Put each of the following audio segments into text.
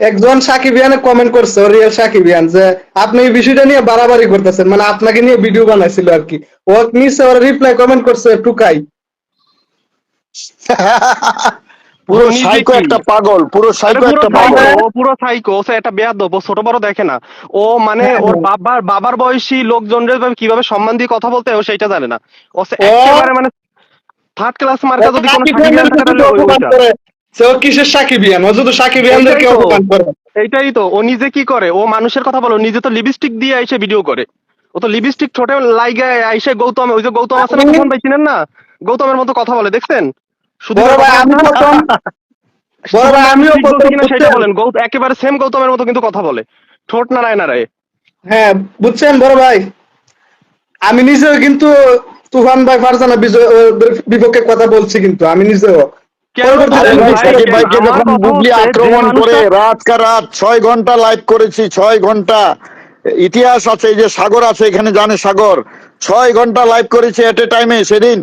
একজন সাকিবিয়ানে কমেন্ট করছে রিয়েল সাকিবিয়ান যে আপনি এই বিষয়টা নিয়ে বাড়াবাড়ি করতেছেন মানে আপনাকে নিয়ে ভিডিও বানাইছিল আর কি। ও নিচে ওরা রিপ্লাই কমেন্ট করছে টুকাই। পুরো সাইকো একটা পাগল পুরো সাইকো একটা পাগল। ও পুরো সাইকো ও একটা বেয়াদব ও ছোট বড় দেখে না। ও মানে হ্যাঁ, ওর। বাবার বাবার বয়সী লোকজনের কীভাবে সম্মান দিয়ে কথা বলতে হয় ও সেইটা জানে না। ও ও- একেবারে মানে থার্ড ক্লাস মার্কা যদি কোনো সাকিবিয়ান থাকে তাহলে ওই- অপমান ওইটা। করে সে ও কিসের ও শুধু সাকিবিয়ানদেরকে এইটাই তো। অপমান করে। এইটাই তো। ও নিজে কি করে? ও মানুষের কথা বলো। নিজে তো লিপস্টিক দিয়ে এসে ভিডিও করে। ও তো লিপস্টিক ঠোঁটে লাইগে আইসে গৌতম ওই যে গৌতম আছে না আপনি- ভাই চিনেন না? গৌতমের মতো কথা বলে দেখছেন? শুধু আমিও সেটা বলেন। গৌত একেবারে সেম গৌতমের মতো কিন্তু কথা বলে। ঠোঁট নাড়ায় নাড়ায়। হ্যাঁ বুঝছেন বড় ভাই? আমি নিজেও কিন্তু তুফান ভাই ফারজানা বিজয় বিপক্ষে কথা বলছি কিন্তু আমি নিজেও। আক্রমণ করে রাত কা রাত ছয় ঘণ্টা লাইভ করেছি ছয় ঘণ্টা। ইতিহাস আছে যে সাগর আছে এখানে জানে সাগর। ছয় ঘণ্টা লাইভ করেছি এট এ টাইমে সেদিন।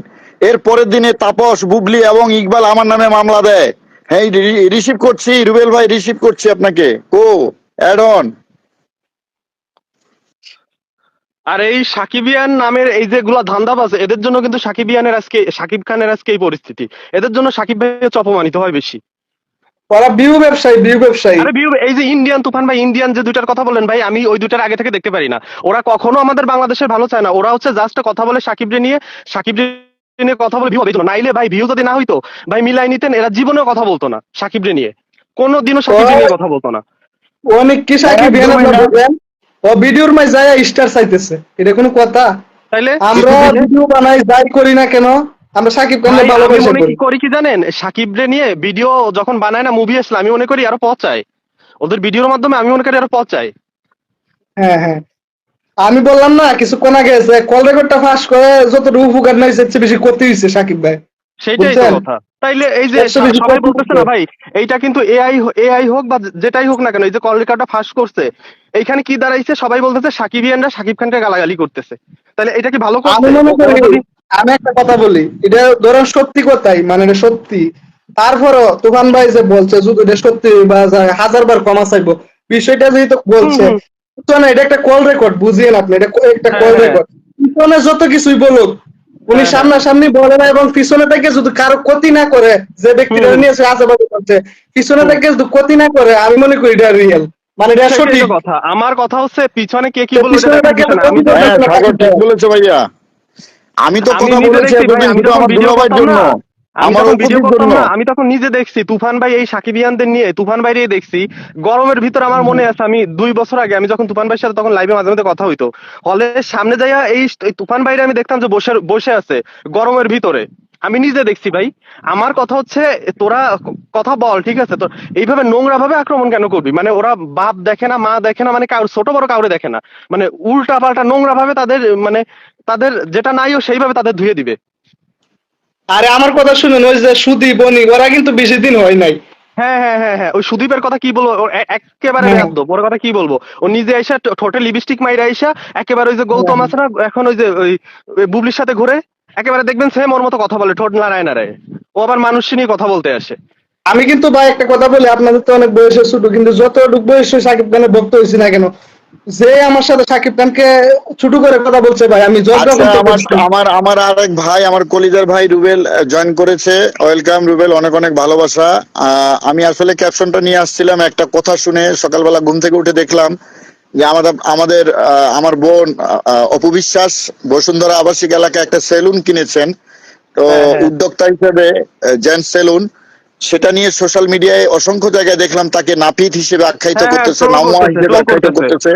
এর পরের দিনে তাপস বুবলি এবং ইকবাল আমার নামে মামলা দেয়। হ্যাঁ রিসিভ করছি রুবেল ভাই রিসিভ করছি আপনাকে। কো অ্যাড অন আর এই সাকিবিয়ান নামের এই যে গুলা ধান্দাবাজ এদের জন্য কিন্তু সাকিবিয়ানের আজকে সাকিব খানের আজকে এই পরিস্থিতি। এদের জন্য সাকিব ভাই হচ্ছে অপমানিত হয় বেশি। ওরা বিউ ব্যবসায়ী বিউ ব্যবসায়ী। আরে এই যে ইন্ডিয়ান তুফান ভাই ইন্ডিয়ান যে দুইটার কথা বলেন ভাই আমি ওই দুইটার আগে থেকে দেখতে পারি না। ওরা কখনো আমাদের বাংলাদেশের ভালো চায় না। ওরা হচ্ছে জাস্ট কথা বলে সাকিবরে নিয়ে সাকিবরে নিয়ে কথা বলে ভিউ হবে নাইলে ভাই ভিউ যদি না হইতো ভাই মিলাই নিতেন এরা জীবনেও কথা বলতো না সাকিবরে নিয়ে। কোনোদিনও সাকিবরে নিয়ে কথা বলতো না। অনেক কি সাকিবিয়ান ও ভিডিওর মাই যায় স্টার চাইতেছে। এটা কোনো কথা? তাইলে? আমরা ভিডিও বানাই যাই করি না কেন আমরা সাকিব খানকে আমি করি কি করি কি জানেন? সাকিবরে নিয়ে ভিডিও যখন বানায় না মুভি আসলে আমি মনে করি আরও পচায় ওদের ভিডিওর মাধ্যমে আমি মনে করি আরও পচায় হ্যাঁ হ্যাঁ। আমি বললাম না কিছুক্ষণ আগে কল রেকর্ডটা ফাঁস করে যত যতটুকু উপকার নাই সে বেশি করতে হয়েছে সাকিব ভাই। সেইটাই তো কথা। তাইলে এই যে সবাই বলতেছে না ভাই এইটা কিন্তু এআই এআই হোক বা যেটাই হোক না কেন এই যে কল রেকর্ডটা ফাঁস করছে এইখানে কি দাঁড়াইছে? সবাই বলতেছে সাকিবিয়ানরা সাকিব খানকে গালাগালি করতেছে। তাহলে এটা কি ভালো আমি একটা কথা বলি এটা ধরেন সত্যি কথাই মানে এটা সত্যি। তারপরও তুফান ভাই যে বলছে যদি এটা সত্যি বা হাজার বার কমা চাইব। বিষয়টা যেহেতু বলছে না এটা একটা কল রেকর্ড বুঝিয়েন আপনি এটা একটা হ্যাঁ, কল হ্যাঁ। রেকর্ড পিছনে যত কিছুই বলুক উনি হ্যাঁ, সামনাসামনি বলে না এবং পিছনে থেকে যদি কারও ক্ষতি না করে যে ব্যক্তিটা। নিয়ে সে আশেপাশে করছে পিছনে থেকে যদি ক্ষতি না করে আমি মনে করি এটা রিয়েল মানে এটা সত্যি সঠিক। কথা। আমার কথা হচ্ছে পিছনে কে কি সাগর ঠিক বলেছে ভাইয়া। আমি তো কথা বলেছি আমার ভিডিও দুলাভাইয়ের জন্য। না, আমি তখন নিজে দেখছি তুফান ভাই এই সাকিবিয়ানদের নিয়ে তুফান ভাই দেখছি। গরমের ভিতর আমার মনে আছে আমি দুই বছর আগে আমি যখন তুফান ভাইয়ের সাথে তখন লাইভে মাঝে মাঝে কথা হইতো। হলের সামনে যাইয়া এই এই তুফান ভাইরে আমি দেখতাম যে বসে বসে আছে গরমের ভিতরে। আমি নিজে দেখছি ভাই। আমার কথা হচ্ছে তোরা কথা বল ঠিক আছে? তো এইভাবে নোংরা ভাবে আক্রমণ কেন করবি? মানে ওরা বাপ দেখে না মা দেখে না মানে কারোর ছোট বড় কাউরে দেখে না। মানে উল্টা পাল্টা নোংরা ভাবে তাদের মানে তাদের যেটা নাইও সেইভাবে তাদের ধুয়ে দিবে। আরে আমার কথা শুনুন ওই যে সুদি বনি ওরা কিন্তু বেশি দিন হয় নাই। হ্যাঁ হ্যাঁ হ্যাঁ হ্যাঁ ওই সুদীপের কথা কি বলব? ও এ- একেবারে হ্যাঁ। ওর কথা কি বলব? ও নিজে ঠো- ঠোঁটে লিপস্টিক মাইরা একেবারে ওই যে গৌতম হ্যাঁ। আছে না এখন ওই যে ওই ওই বুবলির সাথে ঘুরে একেবারে দেখবেন সেম ওর মতো কথা বলে ঠোঁট নাড়ায় নাড়ায়। ও আবার মানুষ নিয়ে কথা বলতে আসে। আমি কিন্তু ভাই একটা কথা বলি আপনাদের তো অনেক বয়সে ছোট কিন্তু যতটুকু বয়সে সাকিব খানের ভক্ত হয়েছি না কেন? যে আমার সাথে সাকিব খানকে ছোট করে কথা বলছে ভাই আমি আচ্ছা আমার আমার আরেক ভাই আমার কলিজার ভাই রুবেল জয়েন করেছে। ওয়েলকাম রুবেল অনেক অনেক ভালোবাসা। আমি আসলে ক্যাপশনটা নিয়ে আসছিলাম একটা কথা শুনে সকালবেলা ঘুম থেকে উঠে দেখলাম যে আমাদের আমাদের আমার বোন আহ, অপু বসুন্ধরা আবাসিক এলাকায় একটা সেলুন কিনেছেন। তো হ্যাঁ, হ্যাঁ। উদ্যোক্তা হিসেবে জেন্টস সেলুন সেটা নিয়ে সোশ্যাল মিডিয়ায় অসংখ্য জায়গায় দেখলাম তাকে নাপিত হিসেবে আখ্যায়িত হ্যাঁ, করতেছে troll হিসেবে আখ্যায়িত করতেছে।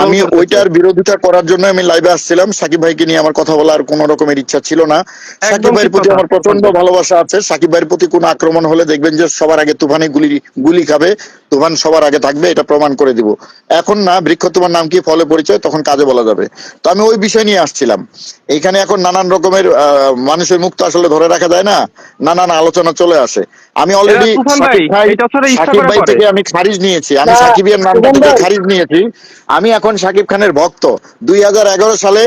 আমি ওইটার বিরোধিতা করার জন্য আমি লাইভে আসছিলাম। সাকিব ভাইকে নিয়ে আমার কথা বলার কোনো রকমের ইচ্ছা ছিল না। সাকিব ভাইয়ের প্রতি আমার প্রচণ্ড ভালোবাসা আছে। সাকিব ভাইয়ের প্রতি কোনো আক্রমণ হলে দেখবেন যে সবার আগে তুফানি গুলি গুলি খাবে। তুফান সবার আগে থাকবে এটা প্রমাণ করে দিব। এখন না বৃক্ষ তোমার নাম কি ফলে পরিচয় তখন কাজে বলা যাবে। তো আমি ওই বিষয় নিয়ে আসছিলাম। এইখানে এখন নানান রকমের মানুষের মুক্ত আসলে ধরে রাখা যায় না নানান আলোচনা চলে আসে। আমি অলরেডি সাকিব ভাই থেকে আমি খারিজ নিয়েছি। আমি সাকিবের তুফান থেকে খারিজ নিয়েছি। আমি এখন সাকিব খানের ভক্ত। দুই হাজার এগারো সালে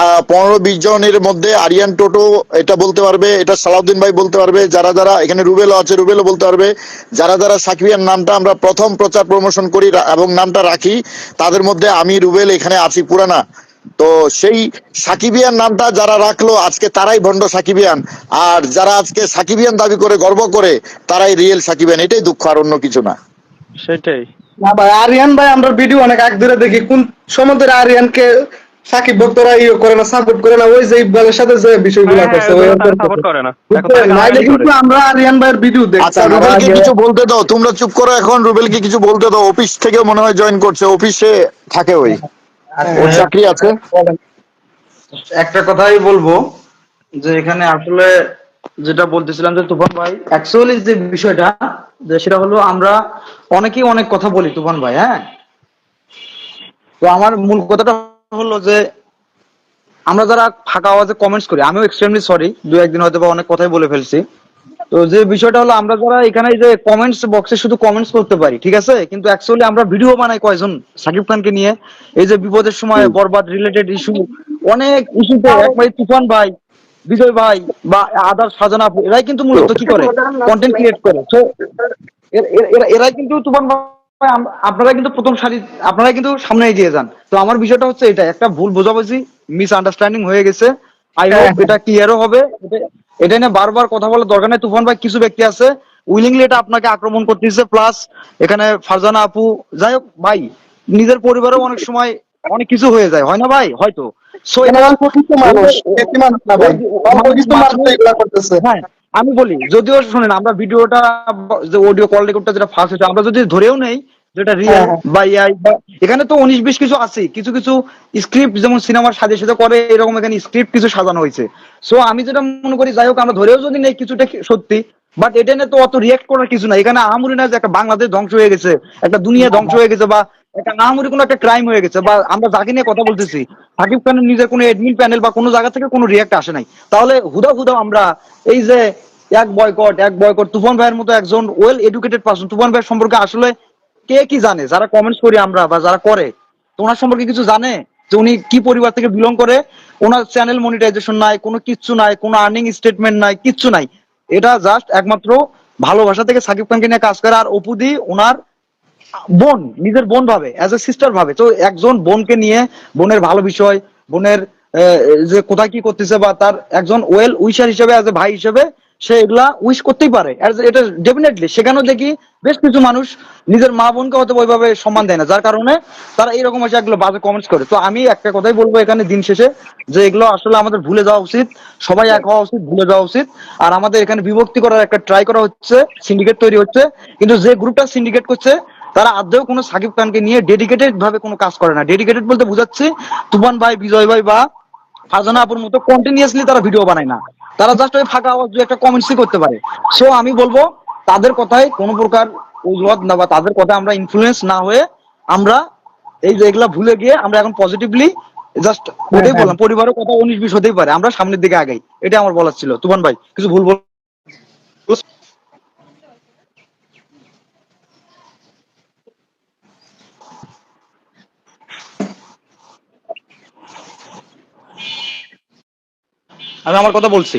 আহ, পনেরো বিশ জনের মধ্যে আরিয়ান টোটো এটা বলতে পারবে এটা সালাউদ্দিন ভাই বলতে পারবে যারা যারা এখানে রুবেলও আছে রুবেলও বলতে পারবে যারা যারা সাকিবিয়ান নামটা আমরা প্রথম প্রচার প্রমোশন করি এবং নামটা রাখি। তাদের মধ্যে আমি রুবেল এখানে আছি পুরানা। তো সেই সাকিবিয়ান নামটা যারা রাখল আজকে তারাই ভণ্ড সাকিবিয়ান আর যারা আজকে সাকিবিয়ান দাবি করে গর্ব করে তারাই রিয়েল সাকিবিয়ান এটাই দুঃখ আর অন্য কিছু না। সেটাই। না ভাই আরিয়ান ভাই আমরা ভিডিও অনেক আগ ধরে দেখি। কোন সমুদ্রের আরিয়ানকে সাকিব ভক্তরা ইয়ে করে না সাপোর্ট করে না ওই যে ইকবালের সাথে যে বিষয়গুলো হ্যাঁ, করছে ওই সাপোর্ট করে না। নাইলে কিন্তু আমরা আরিয়ান ভাইয়ের ভিডিও আচ্ছা দেখতাম রুবেলকে কিছু বলতে দাও তোমরা চুপ করো এখন রুবেলকে কিছু বলতে দাও অফিস থেকে মনে হয় জয়েন করছে অফিসে থাকে ওই। ওর চাকরি আছে? একটা কথাই বলব যে এখানে আসলে যেটা বলতেছিলাম যে তুফান ভাই অ্যাকচুয়ালি যে বিষয়টা যে সেটা হলো আমরা অনেকেই অনেক কথা বলি তুফান ভাই হ্যাঁ? তো আমার মূল কথাটা হলো যে আমরা যারা ফাঁকা আওয়াজে কমেন্টস করি আমিও এক্সট্রিমলি সরি দু একদিন হয়তো বা অনেক কথাই বলে ফেলছি। তো যে বিষয়টা হলো আমরা যারা এখানে যে কমেন্টস বক্সে শুধু কমেন্টস করতে পারি ঠিক আছে? কিন্তু অ্যাকচুয়ালি আমরা ভিডিও বানাই কয়জন সাকিব খানকে নিয়ে? এই যে বিপদের সময় বরবাদ রিলেটেড ইস্যু অনেক ইস্যুতে একবার তুফান ভাই বিজয় ভাই বা আদার সাজানা এরাই কিন্তু মূলত কি করে? কন্টেন্ট ক্রিয়েট করে। তো এর- এর- এরা- এরাই কিন্তু তুফান ভাই আপনারা কিন্তু প্রথম সারি আপনারা কিন্তু সামনে এগিয়ে যান। তো আমার বিষয়টা হচ্ছে এটা একটা ভুল বোঝাবুঝি মিস আন্ডারস্ট্যান্ডিং হয়ে গেছে। আই হোপ এটা ক্লিয়ারও হবে। এটা- এটা নিয়ে বারবার কথা বলার দরকার নেই। তুফান ভাই কিছু ব্যক্তি আছে উইলিংলি এটা আপনাকে আক্রমণ করতেছে প্লাস এখানে ফারজানা আপু। যাই হোক ভাই নিজের পরিবারেও অনেক সময় অনেক কিছু হয়ে যায়। হয় না ভাই? হয়তো। সো অল্প মানুষ মানুষ না ভাই। করতেছে। হ্যাঁ। আমি বলি যদিও শুনেন আমরা ভিডিওটা যে অডিও কল রেকর্ডটা যেটা ফার্স্ট হচ্ছে আমরা যদি ধরেও নেই যেটা রিয়েল হ্যাঁ, বা ইয়াই বা এখানে তো উনিশ বিশ কিছু আছে কিছু কিছু স্ক্রিপ্ট যেমন সিনেমার সাজে সাথে করে এরকম এখানে স্ক্রিপ্ট কিছু সাজানো হয়েছে। সো আমি যেটা মনে করি যাই হোক আমরা ধরেও যদি নেই কিছুটা সত্যি বাট এটা নিয়ে তো অত রিয়েক্ট করার কিছু না এখানে আহামরি না যে একটা বাংলাদেশ ধ্বংস হয়ে গেছে একটা দুনিয়া ধ্বংস হয়ে গেছে বা একটা আহামরি কোনো একটা ক্রাইম হয়ে গেছে বা আমরা যাকে নিয়ে কথা বলতেছি, সাকিব খানের নিজের কোনো এডমিন প্যানেল বা কোনো জায়গা থেকে কোনো রিয়াক্ট আসে নাই। তাহলে হুদা হুদা আমরা এই যে এক বয়কট এক বয়কট তুফান ভাইয়ের মতো একজন ওয়েল এডুকেটেড পার্সন তুফান ভাইয়ের সম্পর্কে আসলে কে কি জানে? যারা কমেন্টস করি আমরা বা যারা করে, তো ওনার সম্পর্কে কিছু জানে? যে উনি কি পরিবার থেকে বিলং করে? ওনার চ্যানেল মনিটাইজেশন নাই, কোনো কিচ্ছু নাই, কোনো আর্নিং স্টেটমেন্ট নাই, কিচ্ছু নাই। এটা জাস্ট একমাত্র ভালোবাসা থেকে সাকিব খানকে নিয়ে কাজ করে আর অপুদি ওনার বোন, নিজের বোন ভাবে অ্যাজ এ সিস্টার ভাবে। তো একজন বোনকে নিয়ে বোনের ভালো বিষয়, বোনের যে কোথায় কি করতেছে বা তার একজন ওয়েল উইশার হিসেবে অ্যাজ এ ভাই হিসেবে, সে এগুলা উইশ করতেই পারে। এটা ডেফিনেটলি সেখানেও দেখি বেশ কিছু মানুষ নিজের মা বোনকে হয়তো ওইভাবে সম্মান দেয় না, যার কারণে তারা এইরকম এসে এগুলো বাজে কমেন্টস করে। তো আমি একটা কথাই বলব এখানে দিন শেষে, যে এগুলো আসলে আমাদের ভুলে যাওয়া উচিত, সবাই এক হওয়া উচিত, ভুলে যাওয়া উচিত। আর আমাদের এখানে বিভক্তি করার একটা ট্রাই করা হচ্ছে সিন্ডিকেট তৈরি হচ্ছে। কিন্তু যে গ্রুপটা সিন্ডিকেট করছে তারা আদৌ কোনো সাকিব খানকে নিয়ে ডেডিকেটেড ভাবে কোনো কাজ করে না। ডেডিকেটেড বলতে বোঝাচ্ছে তুফান ভাই বিজয় ভাই বা ফারজানা আপুর মতো কন্টিনিউয়াসলি তারা ভিডিও বানায় না। তারা জাস্ট ওই ফাঁকা আওয়াজ দিয়ে একটা কমেন্টসই করতে পারে। সো আমি বলব তাদের কথায় কোনো প্রকার অজুহাত না বা তাদের কথা আমরা ইনফ্লুয়েন্স না হয়ে আমরা এই যে এগুলা ভুলে গিয়ে আমরা এখন পজিটিভলি জাস্ট ওটাই বললাম পরিবারের কথা উনিশ বিশ হতেই পারে আমরা সামনের দিকে আগাই। এটা আমার বলার ছিল। তুফান ভাই কিছু ভুল বল আমি আমার কথা বলছি।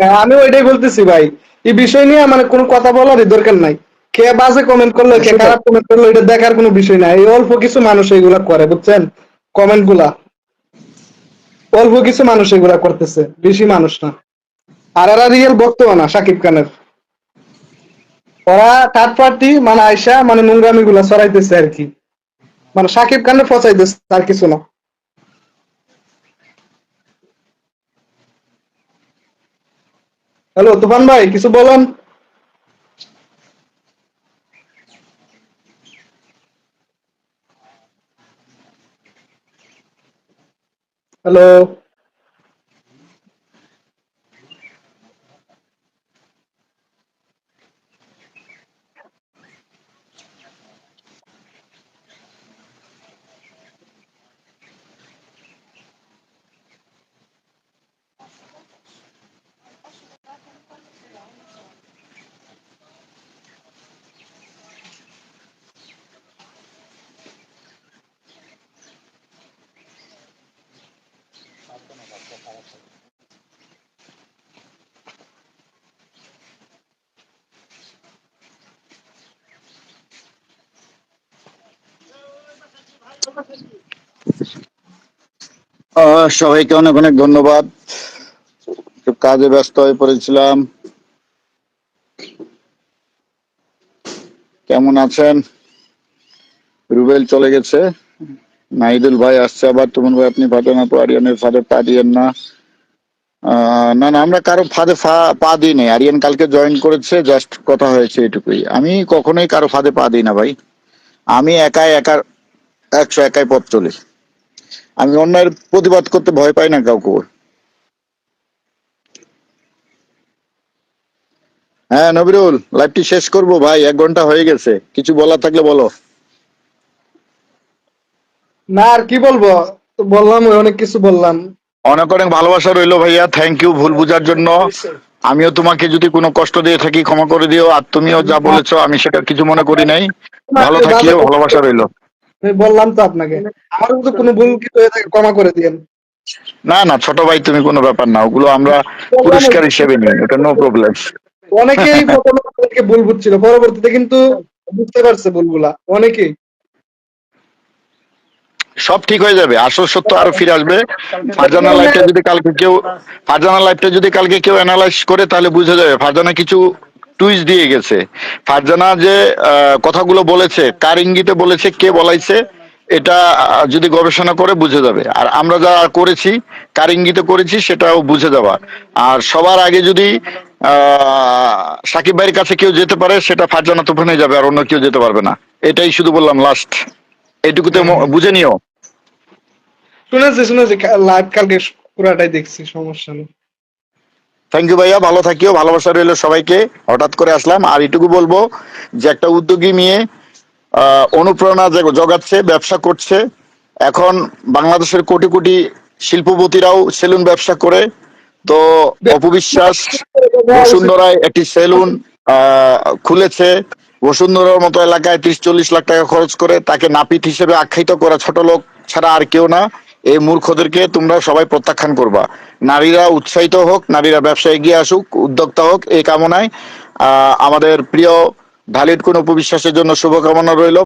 হ্যাঁ, আমি ওইটাই বলতেছি ভাই। এই বিষয় নিয়ে মানে কোনো কথা বলারই দরকার নাই। কে বাজে কমেন্ট করল কে খারাপ কমেন্ট করল এটা দেখার কোনো বিষয় নাই। এই অল্প কিছু মানুষ এইগুলা করে বুঝছেন? কমেন্টগুলা। অল্প কিছু মানুষ এগুলা করতেছে বেশি মানুষ না। আর এরা রিয়েল বক্তব্য না সাকিব খানের। ওরা থার্ড পার্টি মানে আয়সা মানে নোংরামি গুলা ছড়াইতেছে আর কি। মানে সাকিব খানের ফচাইতেছে আর কিছু না। হ্যালো তুফান ভাই কিছু বলেন হ্যালো সবাইকে অনেক অনেক ধন্যবাদ। কাজে ব্যস্ত হয়ে পড়েছিলাম। কেমন আছেন? রুবেল চলে গেছে। নাইদুল ভাই আসছে আবার। তুমন ভাই, আপনি পাঠান আপু আরিয়ানের ফাঁদে পা দিয়েন না। না না, আমরা কারও ফাঁদে পা দিই নাই। আরিয়ান কালকে জয়েন করেছে জাস্ট কথা হয়েছে এটুকুই। আমি কখনোই কারও ফাঁদে পা দিই না ভাই। আমি একাই একা একশো একাই পথ চলি। আমি অন্যের প্রতিবাদ করতে ভয় পাই না কাউকে। হ্যাঁ নবিরুল লাইভটি শেষ করব ভাই এক ঘণ্টা হয়ে গেছে। কিছু বলার থাকলে বলো। না আর কি বলব? বললাম অনেক কিছু বললাম। অনেক অনেক ভালোবাসা রইল ভাইয়া থ্যাংক ইউ ভুল বুঝার জন্য। আমিও তোমাকে যদি কোনো কষ্ট দিয়ে থাকি ক্ষমা করে দিও আর তুমিও যা বলেছ আমি সেটা কিছু মনে করি নাই। ভালো থাকিও ভালোবাসা রইল। আমি বললাম তো আপনাকে। আমার যদি কোনো ভুল কিছু হয়ে থাকে ক্ষমা করে দিয়েন। না না ছোট ভাই তুমি কোনো ব্যাপার না ওগুলো আমরা পুরস্কার হিসেবে নিই ওটা নো প্রবলেম অনেকেই প্রথমে ভুল বুঝছিল পরবর্তীতে কিন্তু বুঝতে পারছে ভুলগুলা অনেকেই। সব ঠিক হয়ে যাবে আসল সত্য আরও ফিরে আসবে। ফারজানা লাইফটা যদি কালকে কেউ ফারজানা লাইফটা যদি কালকে কেউ অ্যানালাইজ করে তাহলে বুঝে যাবে ফারজানা কিছু টুইস্ট দিয়ে গেছে। ফারজানা যে কথাগুলো বলেছে, কার ইঙ্গিতে বলেছে, কে বলাইছে, এটা যদি গবেষণা করে বুঝে যাবে। আর আমরা যা করেছি, কার ইঙ্গিতে করেছি, সেটাও বুঝে যাওয়া। আর সবার আগে যদি সাকিব ভাইয়ের কাছে কেউ যেতে পারে, সেটা ফারজানা তুফানে যাবে, আর অন্য কেউ যেতে পারবে না। এটাই শুধু বললাম লাস্ট এটুকুতে বুঝে নিও। শুনেছি শুনেছি লাইভ কালকে পুরাটাই দেখছি, সমস্যা নেই। থ্যাংক ইউ ভাইয়া, ভালো থাকিও, ভালোবাসা রইল সবাইকে। হঠাৎ করে আসলাম, আর এটুকু বলব যে একটা উদ্যোগী মেয়ে অনুপ্রেরণা জাগ- জগাচ্ছে, ব্যবসা করছে। এখন বাংলাদেশের কোটি কোটি শিল্পপতিরাও সেলুন ব্যবসা করে। তো অপবিশ্বাস, বসুন্ধরায় একটি সেলুন খুলেছে। বসুন্ধরার মতো এলাকায় ত্রিশ চল্লিশ লাখ টাকা খরচ করে তাকে নাপিত হিসেবে আখ্যায়িত করা ছোট লোক ছাড়া আর কেউ না। এই মূর্খদেরকে তোমরা সবাই প্রত্যাখ্যান করবা। নারীরা উৎসাহিত হোক, নারীরা ব্যবসায় এগিয়ে আসুক, উদ্যোক্তা হোক, এই কামনায় আমাদের প্রিয় ঢালিট কোন উপবিশ্বাসের জন্য শুভকামনা রইল।